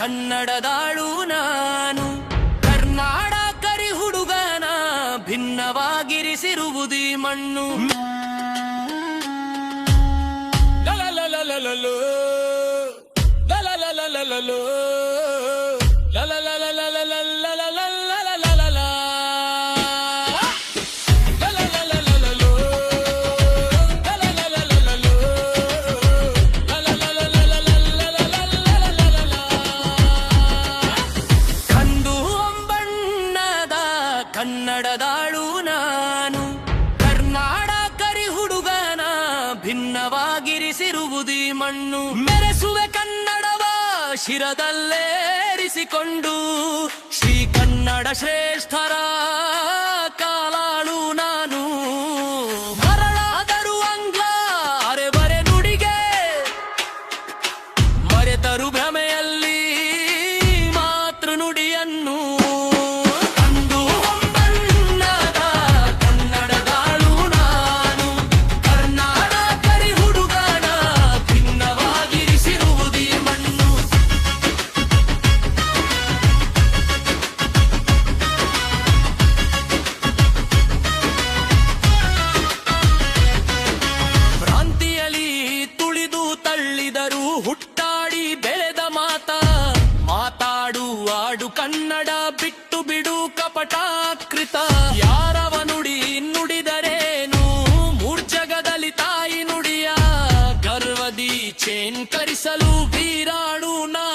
ಕನ್ನಡದಾಳು ನಾನು ಕರ್ನಾಡ ಕರಿ ಹುಡುಗನ ಭಿನ್ನವಾಗಿರಿಸಿರುವುದಿ ಮಣ್ಣು ಲಲಲಲಲಲೋ ಲಲಲಲಲಲೋ ನಾನು. ಕರ್ನಾಡ ಕರಿ ಹುಡುಗನ ಭಿನ್ನವಾಗಿರಿಸಿರುವುದಿ ಮಣ್ಣು. ಮೆರೆಸುವೆ ಕನ್ನಡವ ಶಿರದಲ್ಲೇರಿಸಿಕೊಂಡು, ಶ್ರೀ ಕನ್ನಡ ಶ್ರೇಷ್ಠರ ಕಾಲಾಳು ನಾನು. ಮರಳಾದರು ಅಂಗ್ಲ, ಅರೆಬರೆ ನುಡಿಗೆ, ಮರೆತರು ಪಟಾಕೃತ. ಯಾರವ ನುಡಿ ನುಡಿದರೇನು? ಮೂರ್ಜಗದಲ್ಲಿ ತಾಯಿ ನುಡಿಯ ಗರ್ವದಿ ಚೇಂಕರಿಸಲು ಬೀರಾಣು ನಾ.